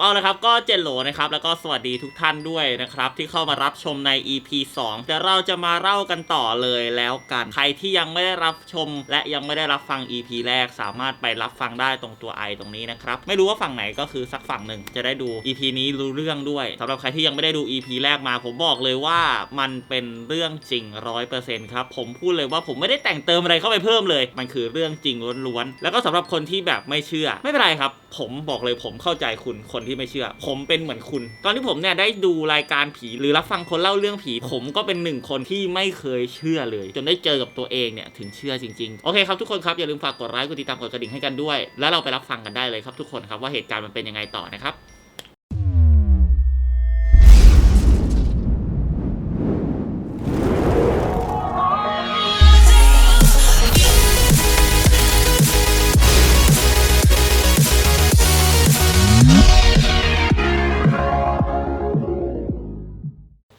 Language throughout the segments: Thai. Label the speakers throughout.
Speaker 1: เอาละครับก็เจนโหลนะครับแล้วก็สวัสดีทุกท่านด้วยนะครับที่เข้ามารับชมใน EP 2เดี๋ยวเราจะมาเล่ากันต่อเลยแล้วกัน ใครที่ยังไม่ได้รับชม และยังไม่ได้รับฟัง EP แรกสามารถไปรับฟังได้ตรงตัว i ตรงนี้นะครับไม่รู้ว่าฝั่งไหนก็คือสักฝั่งหนึ่งจะได้ดู EP นี้รู้เรื่องด้วยสำหรับใครที่ยังไม่ได้ดู EP แรกมา ผมบอกเลยว่ามันเป็นเรื่องจริงร้อยเปอร์เซ็นต์ครับผมพูดเลยว่าผมไม่ได้แต่งเติมอะไรเข้าไปเพิ่มเลย มันคือเรื่องจริงล้วนๆแล้วก็สำหรับคนที่แบบไม่เชื่อ ไม่เป็นไรครับ ผมบอกเลยผมเข้าใจคุณคนที่ไม่เชื่อ ผมเป็นเหมือนคุณ ตอนที่ผมเนี่ยได้ดูรายการผีหรือรับฟังคนเล่าเรื่องผี ผมก็เป็นหนึ่งคนที่ไม่เคยเชื่อเลย จนได้เจอกับตัวเองเนี่ยถึงเชื่อจริงๆ โอเคครับทุกคนครับอย่าลืมฝากกดไลค์กดติดตามกดกระดิ่งให้กันด้วย แล้วเราไปรับฟังกันได้เลยครับทุกคนครับว่าเหตุการณ์มันเป็นยังไงต่อนะครับ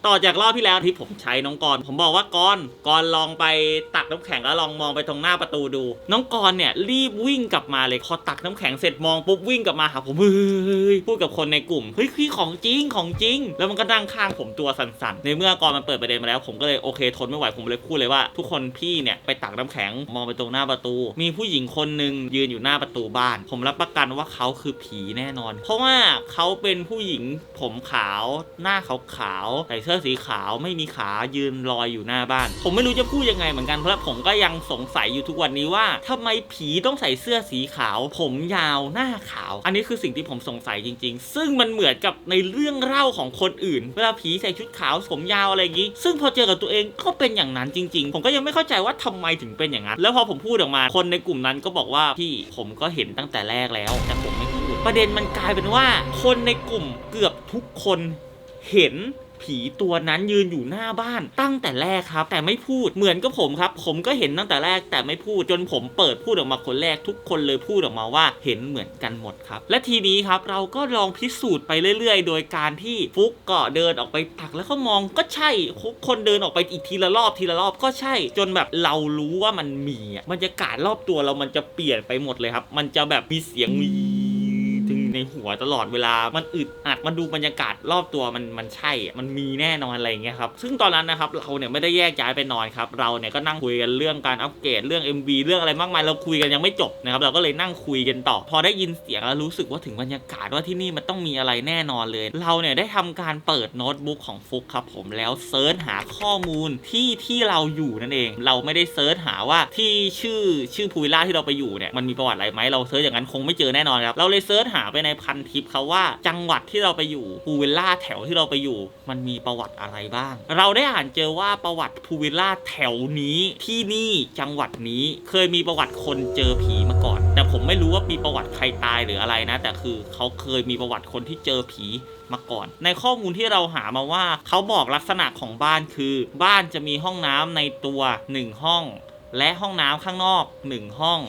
Speaker 1: ต่อจากรอบที่แล้วที่ผมใช้น้องกรผมบอกว่ากรกรลองไปตักน้ำแข็งแล้วลองมองไปตรงหน้าประตูดู น้องกรเนี่ยรีบวิ่งกลับมาเลยพอตักน้ำแข็งเสร็จมองปุ๊บวิ่งกลับมาหาผมเฮ้ยพูดกับคนในกลุ่มเฮ้ยพี่ของจริงของจริง แล้วมันก็นั่งข้างผมตัวสั่นๆในเมื่อกรมันเปิดประเด็นมาแล้วผมก็เลยโอเคทนไม่ไหวผมเลยพูดเลยว่า ทุกคนพี่เนี่ยไปตักน้ำแข็งมองไปตรงหน้าประตู มีผู้หญิงคนหนึ่งยืนอยู่หน้าประตูบ้าน ผมรับประกันว่าเขาคือผีแน่นอน เพราะว่าเขาเป็นผู้หญิงผมขาวหน้าขาวๆใส่เสื้อสีขาวไม่มีขายืนลอยอยู่หน้าบ้าน ผมไม่รู้จะพูดยังไงเหมือนกันเพราะผมก็ยังสงสัยอยู่ทุกวันนี้ว่าทำไมผีต้องใส่เสื้อสีขาว ผมยาวหน้าขาว อันนี้คือสิ่งที่ผมสงสัยจริง ๆ ซึ่งมันเหมือนกับในเรื่องเล่าของคนอื่น เวลาผีใส่ชุดขาวผมยาวอะไรอย่างนี้ ซึ่งพอเจอกับตัวเองก็เป็นอย่างนั้นจริง ๆ ผมก็ยังไม่เข้าใจว่าทำไมถึงเป็นอย่างนั้น แล้วพอผมพูดออกมา คนในกลุ่มนั้นก็บอกว่าพี่ผมก็เห็นตั้งแต่แรกแล้ว แต่ผมไม่พูดประเด็นมันกลายเป็นว่า คนในกลุ่มเกือบทุกคนเห็น ผีตัวนั้นยืนอยู่หน้าบ้านตั้งแต่แรกครับ แต่ไม่พูดเหมือนกับผมครับ ผมก็เห็นตั้งแต่แรกแต่ไม่พูดจนผมเปิดพูดออกมาคนแรกทุกคนเลยพูดออกมาว่าเห็นเหมือนกันหมดครับ และทีนี้ครับเราก็ลองพิสูจน์ไปเรื่อย ๆ โดยการที่ฟุกก็เดินออกไปตักแล้วก็มองก็ใช่ทุกคนเดินออกไปอีกทีละรอบทีละรอบก็ใช่ จนแบบเรารู้ว่ามันมีบรรยากาศรอบตัวเรามันจะเปลี่ยนไปหมดเลยครับ มันจะแบบมีเสียงวี ถึงในหัวตลอดเวลา มันอึดอัด มันดูบรรยากาศรอบตัวมันมันใช่อะมันมีแน่นอนอะไรอย่างเงี้ยครับ ซึ่งตอนนั้นนะครับเราเนี่ยไม่ได้แยกย้ายไปนอนครับ เราเนี่ยก็นั่งคุยกันเรื่องการอัปเกรดเรื่อง MV เรื่องอะไรมากมาย เราคุยกันยังไม่จบนะครับ เราก็เลยนั่งคุยกันต่อ พอได้ยินเสียงแล้วรู้สึกว่าถึงบรรยากาศว่าที่นี่มันต้องมีอะไรแน่นอนเลย เราเนี่ยได้ทำการเปิดโน้ตบุ๊กของฟุกครับผมแล้วเซิร์ชหาข้อมูลที่ที่เราอยู่นั่นเอง เราไม่ได้เซิร์ชหาว่าที่ชื่อชื่อพูวิลล่าที่เราไปอยู่เนี่ยมันมีประวัติอะไรไหมเราเซิร์ชอย่างนั้นคงไม่เจอแน่นอนครับเราเลยเซิร์ชหาไปในพันทิปเขาว่าจังหวัดที่เราไปอยู่พูวิลล่าแถวที่เราไปอยู่ มันมีประวัติอะไรบ้าง เราได้อ่านเจอว่าประวัติพูวิลล่าแถวนี้ที่นี่จังหวัดนี้เคยมีประวัติคนเจอผีมาก่อน แต่ผมไม่รู้ว่ามีประวัติใครตายหรืออะไรนะ แต่คือเขาเคยมีประวัติคนที่เจอผีมาก่อน ในข้อมูลที่เราหามาว่าเขาบอกลักษณะของบ้านคือ บ้านจะมีห้องน้ำในตัว 1 ห้อง และห้องน้ำข้างนอก 1 ห้อง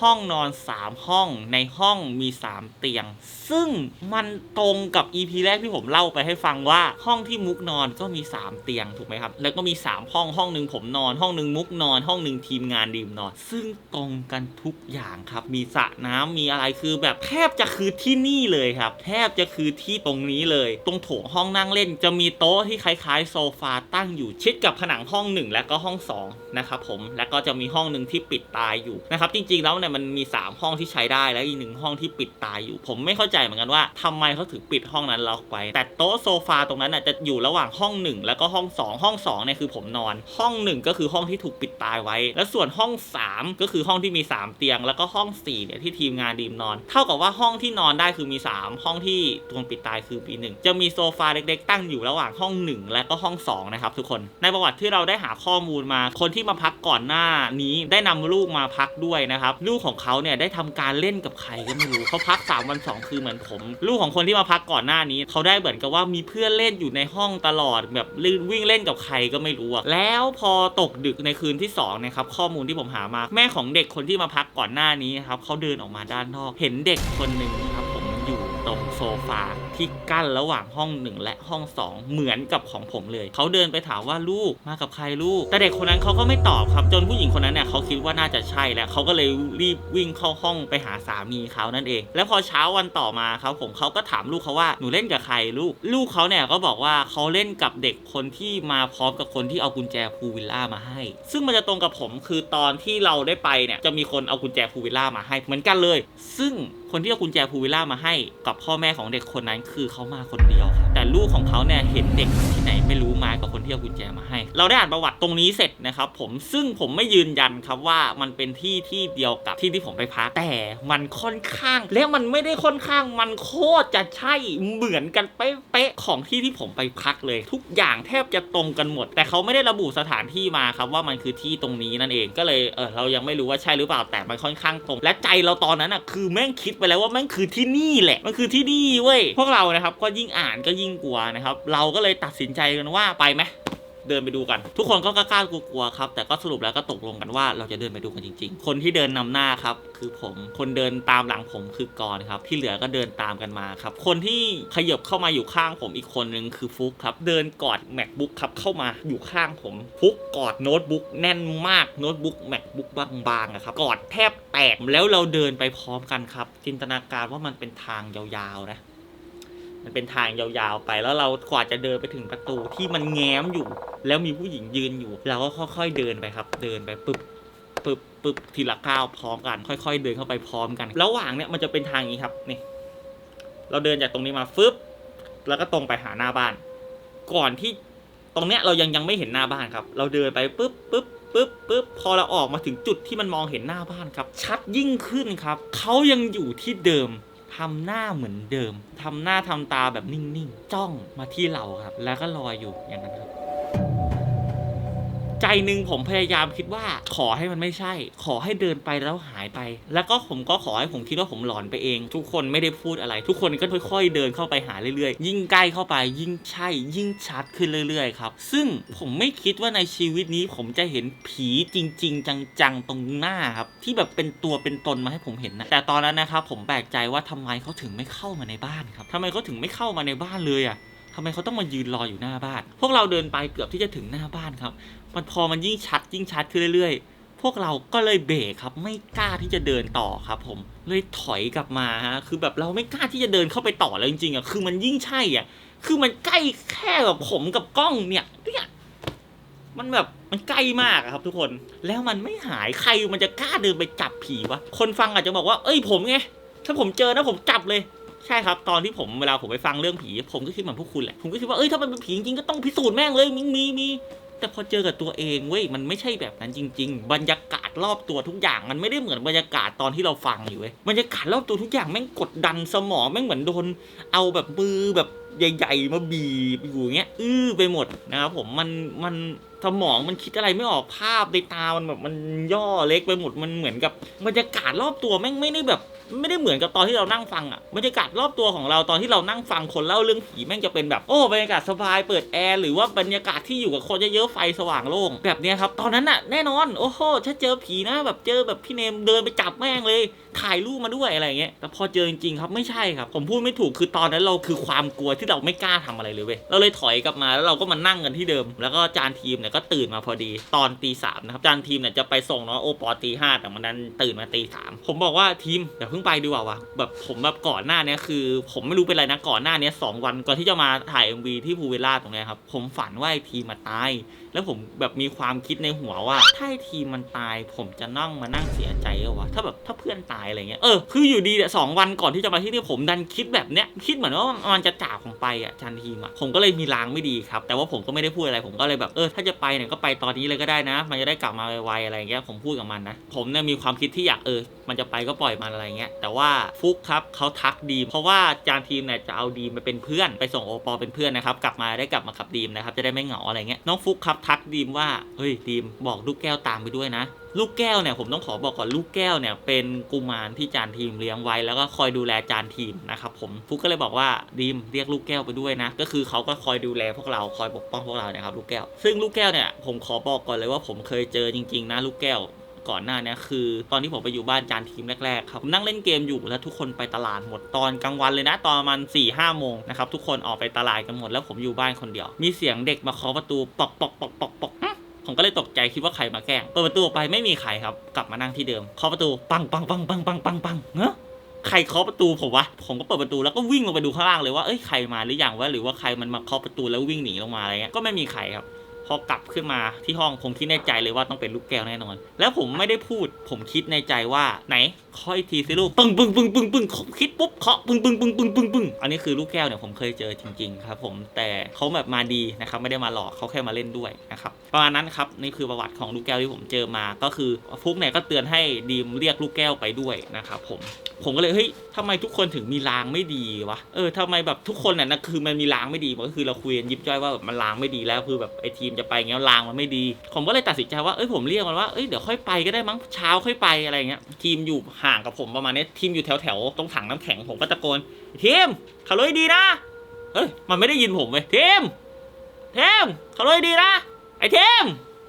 Speaker 1: ห้องนอน 3 ห้องในห้องมี 3 เตียง ซึ่งมันตรงกับ EP แรกที่ผมเล่าไปให้ฟังว่าห้องที่มุกนอนก็มี 3 เตียงถูกไหมครับ แล้วก็มี 3 ห้องห้องหนึ่งผมนอน ห้องหนึ่งมุกนอน ห้องหนึ่งทีมงานดีมนอน ซึ่งตรงกันทุกอย่างครับ มีสระน้ำมีอะไรคือแบบแทบจะคือที่นี่เลยครับ แทบจะคือที่ตรงนี้เลย ตรงโถงห้องนั่งเล่น จะมีโต๊ะที่คล้ายๆ โซฟาตั้งอยู่ชิดกับผนังห้องหนึ่งและก็ห้องสองนะครับผมแล้วก็จะมีห้องหนึ่งที่ปิดตายอยู่นะครับจริงๆแล้วเนี่ยมันมี 3 ห้องที่ใช้ได้และอีกหนึ่งห้องที่ปิดตายอยู่ ผมไม่เข้าใจเหมือนกันว่าทำไมเขาถึงปิดห้องนั้นล็อกไว้ แต่โต๊ะโซฟาตรงนั้นน่ะจะอยู่ระหว่างห้องหนึ่งแล้วก็ห้องสองห้องสองเนี่ยคือผมนอน ห้องหนึ่งก็คือห้องที่ถูกปิดตายไว้ แล้วส่วนห้องสามก็คือห้องที่มีสามเตียง แล้วก็ห้องสี่เนี่ยที่ทีมงานดีมนอน เท่ากับว่าห้องที่นอนได้คือมีสามห้องที่ถูกปิดตายคือปีหนึ่งจะมีโซฟาเล็กๆ ตั้งอยู่ระหว่างห้องหนึ่งและก็ห้องสองนะครับทุกคนในประวัติที่เราได้หาข้อมูลมาคนที่มาพักก่อนหน้านี้ได้นำลูกมาพักด้วยนะครับลูกของเขาเนี่ยได้ทำการเล่นกับใครก็ไม่รู้เขาพักสามวันสองคืนเหมือนผม ลูกของคนที่มาพักก่อนหน้านี้เขาได้เหมือนกับว่ามีเพื่อนเล่นอยู่ในห้องตลอดแบบวิ่งเล่นกับใครก็ไม่รู้อะแล้วพอตกดึกในคืนที่สองนะครับข้อมูลที่ผมหามา แม่ของเด็กคนที่มาพักก่อนหน้านี้ครับเขาเดินออกมาด้านนอก เห็นเด็กคนหนึ่งครับผมอยู่ตรงโซฟา ที่กั้นระหว่างห้องหนึ่งและห้องสองเหมือนกับของผมเลย เขาเดินไปถามว่าลูกมากับใครลูก แต่เด็กคนนั้นเขาก็ไม่ตอบครับ จนผู้หญิงคนนั้นเนี่ยเขาคิดว่าน่าจะใช่แล้วเขาก็เลยรีบวิ่งเข้าห้องไปหาสามีเขานั่นเอง แล้วพอเช้าวันต่อมาครับผมเขาก็ถามลูกเขาว่าหนูเล่นกับใครลูก ลูกเขาเนี่ยก็บอกว่าเขาเล่นกับเด็กคนที่มาพร้อมกับคนที่เอากุญแจพูลวิลล่ามาให้ ซึ่งมันจะตรงกับผมคือตอนที่เราได้ไปเนี่ยจะมีคนเอากุญแจพูลวิลล่ามาให้เหมือนกันเลย ซึ่งคนที่เอากุญแจพูลวิลล่ามาให้กับพ่อแม่ของเด็กคนนั้นคือเขามาคนเดียวครับ แต่ลูกของเขาเนี่ยเห็นเด็กที่ไหนไม่รู้มากับคนที่เอากุญแจมาให้ เราได้อ่านประวัติตรงนี้เสร็จนะครับผมซึ่งผมไม่ยืนยันครับว่ามันเป็นที่ที่เดียวกับที่ที่ผมไปพักแต่มันค่อนข้าง แล้วมันไม่ได้ค่อนข้างมันโคตรจะใช่เหมือนกันเป๊ะๆของที่ที่ผมไปพักเลย ทุกอย่างแทบจะตรงกันหมด แต่เขาไม่ได้ระบุสถานที่มาครับว่ามันคือที่ตรงนี้นั่นเองก็เลยเออเรายังไม่รู้ว่าใช่หรือเปล่าแต่มันค่อนข้างตรง และใจเราตอนนั้นอะคือแม่งคิดไปแล้วว่าแม่งคือที่นี่แหละมันคือที่นี่เว้ยพวกเรานะครับก็ยิ่งอ่านก็ยิ่งกลัวนะครับ เราก็เลยตัดสินใจกันว่าไปไหมเดินไปดูกัน ทุกคนก็กล้ากลัวๆครับ แต่ก็สรุปแล้วก็ตกลงกันว่าเราจะเดินไปดูกันจริง ๆ คนที่เดินนำหน้าครับ คือผมคนเดินตามหลังผมคือกรครับ ที่เหลือก็เดินตามกันมาครับ คนที่ขยบเข้ามาอยู่ข้างผมอีกคนนึงคือฟุกครับ เดินกอด macbook ครับเข้ามาอยู่ข้างผม ฟุกกอดโน้ตบุ๊กแน่นมากโน้ตบุ๊ก macbook บางๆอะครับกอดแทบแตกแล้วเราเดินไปพร้อมกันครับ จินตนาการว่ามันเป็นทางยาวๆนะ มันเป็นทางยาวๆไปแล้วเรากว่าจะเดินไปถึงประตูที่มันแง้มอยู่ แล้วมีผู้หญิงยืนอยู่เราก็ค่อย ๆเดินไปครับ เดินไปปึ๊บปึ๊บปึ๊บทีละก้าวพร้อมกัน ค่อย ๆ เดินเข้าไปพร้อมกัน ระหว่างเนี่ยมันจะเป็นทางนี้ครับนี่เราเดินจากตรงนี้มาฟึบแล้วก็ตรงไปหาหน้าบ้าน ก่อนที่ตรงเนี้ยเรายังยังไม่เห็นหน้าบ้านครับ เราเดินไปปึ๊บปึ๊บปึ๊บปึ๊บพอเราออกมาถึงจุดที่มันมองเห็นหน้าบ้านครับ ชัดยิ่งขึ้นครับเขายังอยู่ที่เดิม ทำหน้าเหมือนเดิมทำหน้าทำตาแบบนิ่งๆ จ้องมาที่เราครับ แล้วก็ลอยอยู่อย่างนั้นครับ ใจหนึ่งผมพยายามคิดว่าขอให้มันไม่ใช่ ขอให้เดินไปแล้วหายไป แล้วก็ผมก็ขอให้ผมคิดว่าผมหลอนไปเอง ทุกคนไม่ได้พูดอะไร ทุกคนก็ค่อยๆ เดินเข้าไปหาเรื่อยๆ ยิ่งใกล้เข้าไปยิ่งใช่ ยิ่งชัดขึ้นเรื่อยๆครับ ซึ่งผมไม่คิดว่าในชีวิตนี้ผมจะเห็นผีจริง ๆ จังๆตรงหน้าครับ ที่แบบเป็นตัวเป็นตนมาให้ผมเห็นนะแต่ตอนนั้นนะครับผมแปลกใจว่าทำไมเขาถึงไม่เข้ามาในบ้านครับทำไมเขาถึงไม่เข้ามาในบ้านเลยอะ ทำไมเขาต้องมายืนรออยู่หน้าบ้าน พวกเราเดินไปเกือบที่จะถึงหน้าบ้านครับ มันพอมันยิ่งชัดยิ่งชัดขึ้นเรื่อยๆ พวกเราก็เลยเบรกครับ ไม่กล้าที่จะเดินต่อครับ ผม เลยถอยกลับมาฮะ คือแบบเราไม่กล้าที่จะเดินเข้าไปต่อแล้วจริงๆอะ คือมันยิ่งใช่อะ คือมันใกล้แค่แบบผมกับกล้องเนี่ย เนี่ย มันแบบมันใกล้มากครับทุกคน แล้วมันไม่หายใครมันจะกล้าเดินไปจับผีวะ คนฟังอาจจะบอกว่า เอ้ยผมไง ถ้าผมเจอนะผมจับเลย ใช่ครับ ตอนที่ผมเวลาผมไปฟังเรื่องผี ผมก็คิดเหมือนพวกคุณแหละ ผมก็คิดว่า เอ้ย ถ้ามันเป็นผีจริงก็ต้องพิสูจน์แม่งเลยมีมีมีแต่พอเจอกับตัวเองเว้ย มันไม่ใช่แบบนั้นจริง ๆ บรรยากาศรอบตัวทุกอย่าง มันไม่ได้เหมือนบรรยากาศตอนที่เราฟังอยู่เว้ย บรรยากาศรอบตัวทุกอย่างแม่งกดดันสมองแม่งเหมือนโดน เอาแบบมือแบบใหญ่ๆมาบีบอยู่เงี้ย อื้อไปหมดนะครับผม มัน มันสมองมันคิดอะไรไม่ออกภาพในตา มันแบบมันย่อเล็กไปหมด มันเหมือนกับบรรยากาศรอบตัวแม่งไม่ได้แบบ ไม่ได้เหมือนกับตอนที่เรานั่งฟังอะบรรยากาศรอบตัวของเราตอนที่เรานั่งฟังคนเล่าเรื่องผีแม่งจะเป็นแบบโอ้บรรยากาศสบายเปิดแอร์หรือว่าบรรยากาศที่อยู่กับคนเยอะๆไฟสว่างโล่งแบบนี้ครับตอนนั้นอะแน่นอนโอ้โหถ้าเจอผีนะแบบเจอแบบพี่เนมเดินไปจับแม่งเลย ถ่ายรูปมาด้วยอะไรเงี้ยแต่พอเจอจริงๆครับไม่ใช่ครับ ผมพูดไม่ถูกคือตอนนั้นเราคือความกลัวที่เราไม่กล้าทำอะไรเลยเว้ยเราเลยถอยกลับมาแล้วเราก็มานั่งกันที่เดิม แล้วก็จานทีมเนี่ยก็ตื่นมาพอดีตอนตีสามนะครับจานทีมเนี่ยจะไปส่งน้องโอปอตีห้าแต่มันนั้นตื่นมาตีสามผมบอกว่าทีมอย่าเพิ่งไปดีกว่าวะแบบผมแบบก่อนหน้าเนี้คือ ผมไม่รู้เป็นไรนะก่อนหน้าเนี้สองวันก่อนที่จะมาถ่าย MV ที่ภูเวล่าตรงเนี้ยครับผมฝันว่าไอทีมาตาย แล้วผมแบบมีความคิดในหัวว่า ถ้าไอทีมันตาย ผมจะนั่งมานั่งเสียใจเหรอวะถ้าแบบถ้าเพื่อนตายอะไรเงี้ยเออคืออยู่ดีเนี่สองวันก่อนที่จะมาที่นี่ผมดันคิดแบบเนี้ยคิดเหมือนว่ามันจะจากผมไปอะจันทีมอะผมก็เลยมีลางไม่ดีครับ แต่ว่าผมก็ไม่ได้พูดอะไรผมก็เลยแบบเออถ้าจะไปเนี่ยก็ไปตอนนี้เลยก็ได้นะ มันจะได้กลับมาไวๆอะไรเงี้ยผมพูดกับมันนะผมเนี่ยมีความคิดที่อยากเออมันจะไปก็ปล่อยมันอะไรเงี้ยแต่ว่าฟุกครับเขาทักดีมเพราะว่าจานทีมเนี่ยจะเอาดีมไปเป็นเพื่อนไปส่งโอปอเป็นเพื่อนนะครับกลับมาได้กลับมาขับดีมนะครับจะได้ไม่เหงาอะไรเงี้ยน้องฟุกครับทักดีมว่าเฮ้ยดีมบอกลูกแก้วตามไปด้วยนะลูกแก้วเนี่ยผมต้องขอบอกก่อนลูกแก้วเนี่ยเป็นกุมารที่จานทีมเลี้ยงไว้แล้วก็คอยดูแลจานทีมนะครับผมฟุกก็เลยบอกว่าดีมเรียกลูกแก้วไปด้วยนะ ก็คือเขาก็คอยดูแลพวกเราคอยปกป้องพวกเรานะครับลูกแก้ว ซึ่งลูกแก้วเนี่ยผมขอบอกก่อนเลยว่าผมเคยเจอจริงๆนะลูกแก้ว ก่อนหน้าเนี้คือ ตอนที่ผมไปอยู่บ้านจานทีมแรกๆครับผมนั่งเล่นเกมอยู่แล้วทุกคนไปตลาดหมดตอนกลางวันเลยนะ ตอนประมาณ4ี่ห้าโมงนะครับทุกคนออกไปตลาดกันหมดแล้วผมอยู่บ้านคนเดียว มีเสียงเด็กมาเคาะประตูปอกปอกปอกปอกปอกผมก็เลยตกใจคิดว่าใครมาแกล้งเปิดประตูออกไปไม่มีใครครับ กลับมานั่งที่เดิมเคาะประตูปังปังปังปังปังปังปังเนอะใครเคาะประตูผมวะ ผมก็เปิดประตูแล้วก็วิ่งลงไปดูข้างล่างเลยว่า เอ้ย ใครมาหรือยังวะ หรือว่าใครมันมาเคาะประตูแล้ววิ่งหนีลงมาอะไรเงี้ย ก็ไม่มีใครครับ อกลับขึ้นมาที่ห้องผมคิดในใจเลยว่าต้องเป็นลูกแก้วแน่นอน แล้วผมไม่ได้พูด ผมคิดในใจว่าไหนคาะอีกทีสิลูกปึ้งปึ้งปึ้งปึ้งปึ้งคิดปุ๊บเคาะปึ้งปึ้งปึ้งปึ้งปึ้งปึ้งอันนี้คือลูกแก้วเนี่ยผมเคยเจอจริงๆครับผมแต่เขาแบบมาดีนะครับไม่ได้มาหลอกเขาแค่มาเล่นด้วยนะครับประมาณนั้นครับนี่คือประวัติของลูกแก้วที่ผมเจอมาก็คือฟุกเนี่ยก็เตือนให้ดีมเรียกลูกแก้วไปด้วยนะครับผมผมก็เลยเฮ้ยทำไมทุกคนถึงมีลางไม่ดีวะเออทำไมแบบทุกคนน่ะนะคือมันมีลางไม่ดีมันก็คือเราคุยกันยิบย่อยว่าแบบมันลางไม่ดีแล้วคือแบบไอ้ทีมจะไปเงี้ยลางมันไม่ดี ผมก็เลยตัดสินใจว่าเอ้ยผมเรียกมันว่าเอ้ยเดี๋ยวค่อยไปก็ได้มั้งเช้าค่อยไปอะไรเงี้ยทีมอยู่ห่างกับผมประมาณนี้ทีมอยู่แถวแถวตรงถังน้ำแข็งผมก็ตะโกนทีมขับรถให้ดีนะเอ้ยมันไม่ได้ยินผมเว้ยทีมทีมขับรถให้ดีนะไอ้ทีม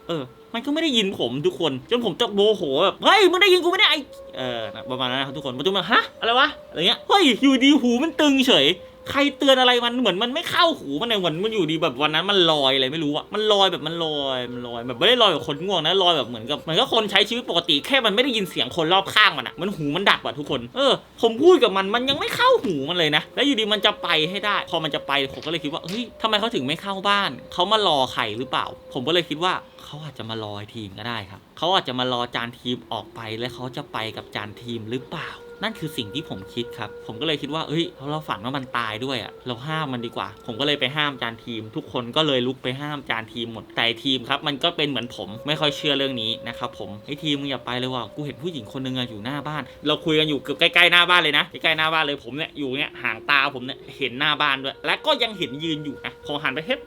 Speaker 1: เออมันก็ไม่ได้ยินผมทุกคนจนผมจะโมโหแบบเฮ้ยมึงได้ยินกูไหมเนี่ยไอเออประมาณนั้นนะครับทุกคนประตูมาฮะอะไรวะอะไรเงี้ยเฮ้ยอยู่ดีหูมันตึงเฉย ใครเตือนอะไรมันเหมือนมันไม่เข้าหูมันเลยเหมือนมันอยู่ดีแบบวันนั้นมันลอยอะไรไม่รู้อะมันลอยแบบมันลอยมันลอยแบบไม่ได้ลอยแบบคนง่วงนะลอยแบบเหมือนกับเหมือนกับคนใช้ชีวิตปกติแค่มันไม่ได้ยินเสียงคนรอบข้างมันอะมันหูมันดับอะทุกคนเออผมพูดกับมันมันยังไม่เข้าหูมันเลยนะ แล้วอยู่ดีมันจะไปให้ได้ พอมันจะไปผมก็เลยคิดว่าเฮ้ยทำไมเขาถึงไม่เข้าบ้านเขามารอใครหรือเปล่า ผมก็เลยคิดว่าเขาอาจจะมารอทีมก็ได้ครับเขาอาจจะมารอจานทีมออกไปแล้วเขาจะไปกับจานทีมหรือเปล่านั่นคือสิ่งที่ผมคิดครับ ผมก็เลยคิดว่าเอ้ยเราฝันว่ามันตายด้วยอะ่ะ เราห้ามมันดีกว่า ผมก็เลยไปห้ามจานทีม ทุกคนก็เลยลุกไปห้ามจานทีมหมด แต่ทีมครับ มันก็เป็นเหมือนผมไม่ค่อยเชื่อเรื่องนี้นะครับผมไอ้ทีมมึงอย่าไปเลยว่ะ กูเห็นผู้หญิงคนนึงอะอยู่หน้าบ้าน เราคุยกันอยู่เกือบใกล้ๆหน้าบ้านเลยนะ ใกล้ๆหน้าบ้านเลย ผมเนี่ยอยู่เนี่ยห่างตาผมเนี่ยเห็นหน้าบ้านด้วย และก็ยังเห็นยืนอยู่นะผมหันไปเฮ้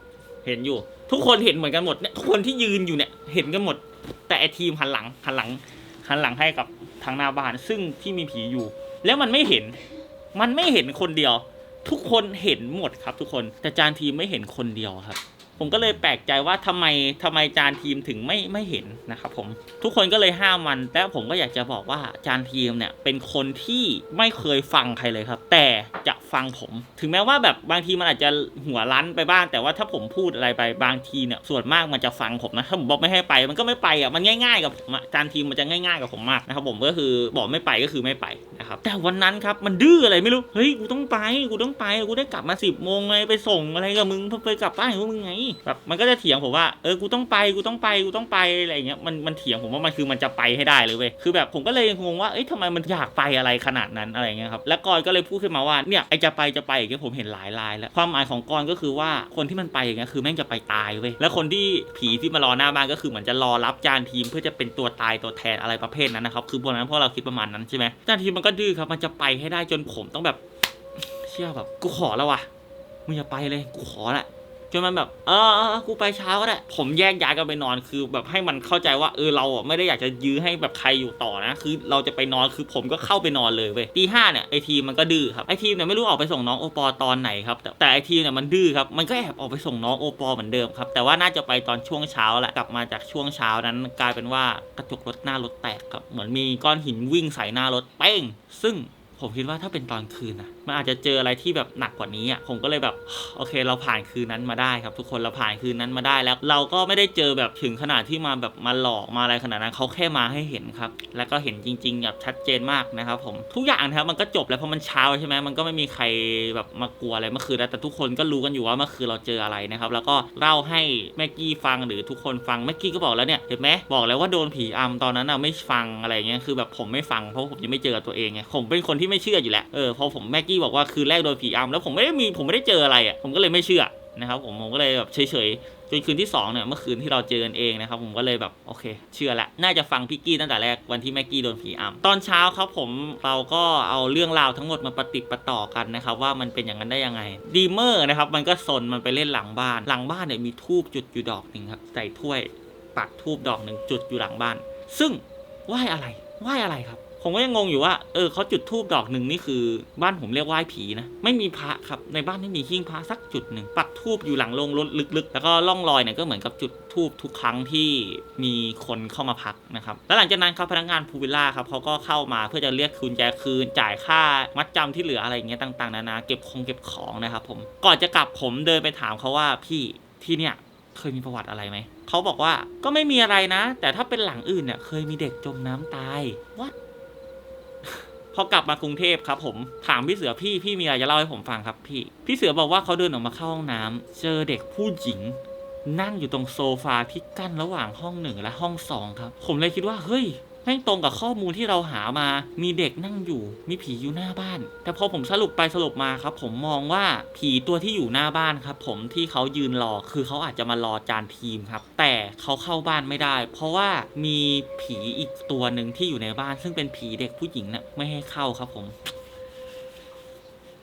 Speaker 1: เห็นอยู่ ทุกคนเห็นเหมือนกันหมดเนี่ย ทุกคนที่ยืนอยู่เนี่ย เห็นกันหมด แต่ไอทีมหันหลังหันหลังหันหลังให้กับ ทางหน้าบ้านซึ่งที่มีผีอยู่ แล้วมันไม่เห็น มันไม่เห็นคนเดียว ทุกคนเห็นหมดครับ ทุกคนแต่จานทีมไม่เห็นคนเดียวครับ ผมก็เลยแปลกใจว่าทำไมทำไมจานทีมถึงไม่ไม่เห็นนะครับผมทุกคนก็เลยห้ามมันแต่ผมก็อยากจะบอกว่าจานทีมเนี่ยเป็นคนที่ไม่เคยฟังใครเลยครับ แต่จะฟังผม ถึงแม้ว่าแบบบางทีมันอาจจะหัวรั้นไปบ้าง แต่ว่าถ้าผมพูดอะไรไปบางทีเนี่ยส่วนมากมันจะฟังผมนะถ้าผมบอกไม่ให้ไปมันก็ไม่ไปอะมันง่ายๆกับผมอะจานทีมมันจะง่ายๆกับผมมากนะครับผมก็คือบอกไม่ไปก็คือไม่ไปนะครับแต่วันนั้นครับมันดื้ออะไรไม่รู้เฮ้ยกูต้องไปกูต้องไปกูได้กลับมาสิบโมงไงไปส่งอะไรกับมึงไปกลับบ้านกับมึงไงแบบมันก็จะเถียงผมว่าเออกูต้องไปกูต้องไปกูต้องไปอะไรเงี้ยมันมันเถียงผมว่ามันคือมันจะไปให้ได้เลยเว้ยคือแบบผมก็เลยงงว่าเอ้ยทำไมมันอยากไปอะไรขนาดนั้นอะไรเงี้ยครับแล้วกอยก็เลยพูดขึ้นมาว่าเนี่ยไอจะไปจะไปอย่างเงี้ยผมเห็นหลายรายแล้ว ความหมายของกอยก็คือว่าคนที่มันไปอย่างเงี้ยคือแม่งจะไปตายเว้ยแล้วคนที่ผีที่มารอหน้าบ้านก็คือเหมือนจะรอรับจานทีม เพื่อจะเป็นตัวตายตัวแทนอะไรประเภทนั้นนะครับคือพวกนั้นพวกเราคิดประมาณนั้นใช่ไหมจานทีมมันก็ดื้อครับมันจะไปให้ได้จนผมต้องแบบเชื่อแบบกูขอแล้วว่ะมึงอย่าไปเลยกูขอละ จนมันแบบเออกูไปเช้าก็ได้ผมแยกย้ายกันไปนอนคือ แบบให้มันเข้าใจว่าเออเราอะไม่ได้อยากจะยื้อให้แบบใครอยู่ต่อนะ คือเราจะไปนอนคือผมก็เข้าไปนอนเลยเว้ยตีห้าเนี่ยไอทีมันก็ดื้อครับไอทีมเนี่ยไม่รู้ออกไปส่งน้องโอปอตอนไหนครับแต่แต่ไอทีมเนี่ยมันดื้อครับมันก็แอบออกไปส่งน้องโอปอเหมือนเดิมครับแต่ว่าน่าจะไปตอนช่วงเช้าแหละกลับมาจากช่วงเช้านั้นกลายเป็นว่ากระจกรถหน้ารถแตกครับเหมือนมีก้อนหินวิ่งใส่หน้ารถเป้งซึ่งผมคิดว่าถ้าเป็นตอนคืนนะ มันอาจจะเจออะไรที่แบบหนักกว่านี้อะผมก็เลยแบบโอเค เราผ่านคืนนั้นมาได้ครับ ทุกคนเราผ่านคืนนั้นมาได้แล้ว เราก็ไม่ได้เจอแบบถึงขนาดที่มาแบบมาหลอกมาอะไรขนาดนั้นเขาแค่มาให้เห็นครับ แล้วก็เห็นจริงๆแบบชัดเจนมากนะครับผมทุกอย่างนะครับมันก็จบแล้วเพราะมันเช้าใช่ไหมมันก็ไม่มีใครแบบมากลัวอะไรเมื่อคืนแล้วแต่ทุกคนก็รู้กันอยู่ว่าเมื่อคืนเราเจออะไรนะครับแล้วก็เล่าให้แม็กกี้ฟังหรือทุกคนฟังแม็กกี้ก็บอกแล้วเนี่ยเห็นไหมบอกแล้วว่าโดนผีอำตอนนั้นอะไม่ฟังอะไรเงี้ยคือแบบผมไม่ฟังเพราะผมยังไม่เจอตัวเองไงผมเป็นคนที่ไม่เชื่ออยู่แล้วเออพอผมแม็กกี้บอกว่าคืนแรกโดนผีอำแล้วผมไม่ได้มีผมไม่ได้เจออะไรอะผมก็เลยไม่เชื่อนะครับผมผมก็เลยแบบเฉยๆจนคืนที่สองเนี่ยเมื่อคืนที่เราเจอกันเองนะครับผมก็เลยแบบโอเค เชื่อละน่าจะฟังพี่กี้ตั้งแต่แรกวันที่แม็กกี้โดนผีอำตอนเช้าครับผมเราก็เอาเรื่องราวทั้งหมดมาปฏิดปะต่อกันนะครับว่ามันเป็นอย่างนั้นได้ยังไงดีเมอร์นะครับมันก็สนมันไปเล่นหลังบ้าน หลังบ้านเนี่ยมีทูบจุดอยู่ดอกหนึ่งครับใส่ถ้วยปักทูบดอกหนึ่งจุดอยู่หลังบ้าน ซึ่งไหว้อะไรไหว้อะไรครับ ผมก็ยังงงอยู่ว่า เออเขาจุดทูบดอกหนึ่งนี่คือ บ้านผมเรียกไหว้ผีนะ ไม่มีพระครับ ในบ้านไม่มีหิ้งพระสักจุดหนึ่ง ปักทูบอยู่หลังโรงรถลึกๆ แล้วก็ล่องรอยเนี่ยก็เหมือนกับจุดทูบทุกครั้งที่มีคนเข้ามาพักนะครับ แล้วหลังจากนั้นครับพนักงานพูวิลล่าครับเขาก็เข้ามาเพื่อจะเรียกคืนแจคืน จ่ายค่ามัดจำที่เหลืออะไรอย่างเงี้ยต่างๆนานา เก็บคงเก็บของนะครับผม ก่อนจะกลับผมเดินไปถามเขาว่าพี่ที่เนี่ยเคยมีประวัติอะไรไหม เขาบอกว่าก็ไม่มีอะไรนะ แต่ถ้าเป็นหลังอื่นเนี่ยเคยมีเด็กจมน้ำตายวัด พอกลับมากรุงเทพครับผมถามพี่เสือพี่พี่มีอะไรจะเล่าให้ผมฟังครับพี่ พี่เสือบอกว่าเขาเดินออกมาเข้าห้องน้ำเจอเด็กผู้หญิง นั่งอยู่ตรงโซฟาที่กั้นระหว่างห้องหนึ่งและห้องสองครับ ผมเลยคิดว่าเฮ้ย แม่งตรงกับข้อมูลที่เราหามา มีเด็กนั่งอยู่ มีผีอยู่หน้าบ้าน แต่พอผมสรุปไปสรุปมาครับ ผมมองว่าผีตัวที่อยู่หน้าบ้านครับ ผมที่เขายืนรอคือเขาอาจจะมารอจานทีมครับ แต่เขาเข้าบ้านไม่ได้ เพราะว่ามีผีอีกตัวหนึ่งที่อยู่ในบ้าน ซึ่งเป็นผีเด็กผู้หญิงน่ะไม่ให้เข้าครับผม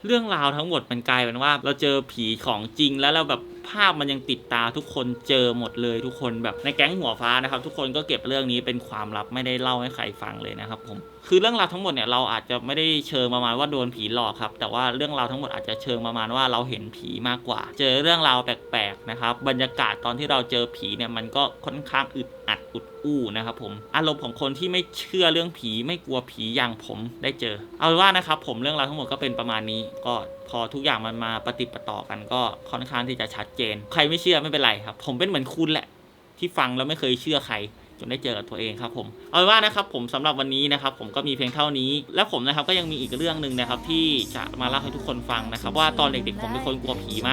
Speaker 1: เรื่องราวทั้งหมดมันกลายเป็นว่า เราเจอผีของจริงแล้วเราแบบภาพมันยังติดตาทุกคนเจอหมดเลยทุกคนแบบในแก๊งหัวฟ้านะครับ ทุกคนก็เก็บเรื่องนี้เป็นความลับไม่ได้เล่าให้ใครฟังเลยนะครับผมคือเรื่องราวทั้งหมดเนี่ยเราอาจจะไม่ได้เชิงประมาณว่าโดนผีหลอกครับ แต่ว่าเรื่องราวทั้งหมดอาจจะเชิงประมาณว่าเราเห็นผีมากกว่า เจอเรื่องราวแปลก นะครับ บรรยากาศตอนที่เราเจอผีเนี่ยมันก็ค่อนข้างอึดอัดอุดอู้นะครับผมอารมณ์ของคนที่ไม่เชื่อเรื่องผีไม่กลัวผีอย่างผมได้เจอ เอาว่านะครับผมเรื่องราวทั้งหมดก็เป็นประมาณนี้ ก็พอทุกอย่างมันมาปฏิประต่อกันก็ค่อนข้างที่จะชัดเจน ใครไม่เชื่อไม่เป็นไรครับ ผมเป็นเหมือนคุณแหละ ที่ฟังแล้วไม่เคยเชื่อใครจนได้เจอกับตัวเองครับผมเอาเป็นว่านะครับผมสำหรับวันนี้นะครับผมก็มีเพียงเท่านี้ และผมนะครับก็ยังมีอีกเรื่องหนึ่งนะครับที่จะมาเล่าให้ทุกคนฟังนะครับว่าตอนเด็กๆผมเป็นคนกลัวผีมาก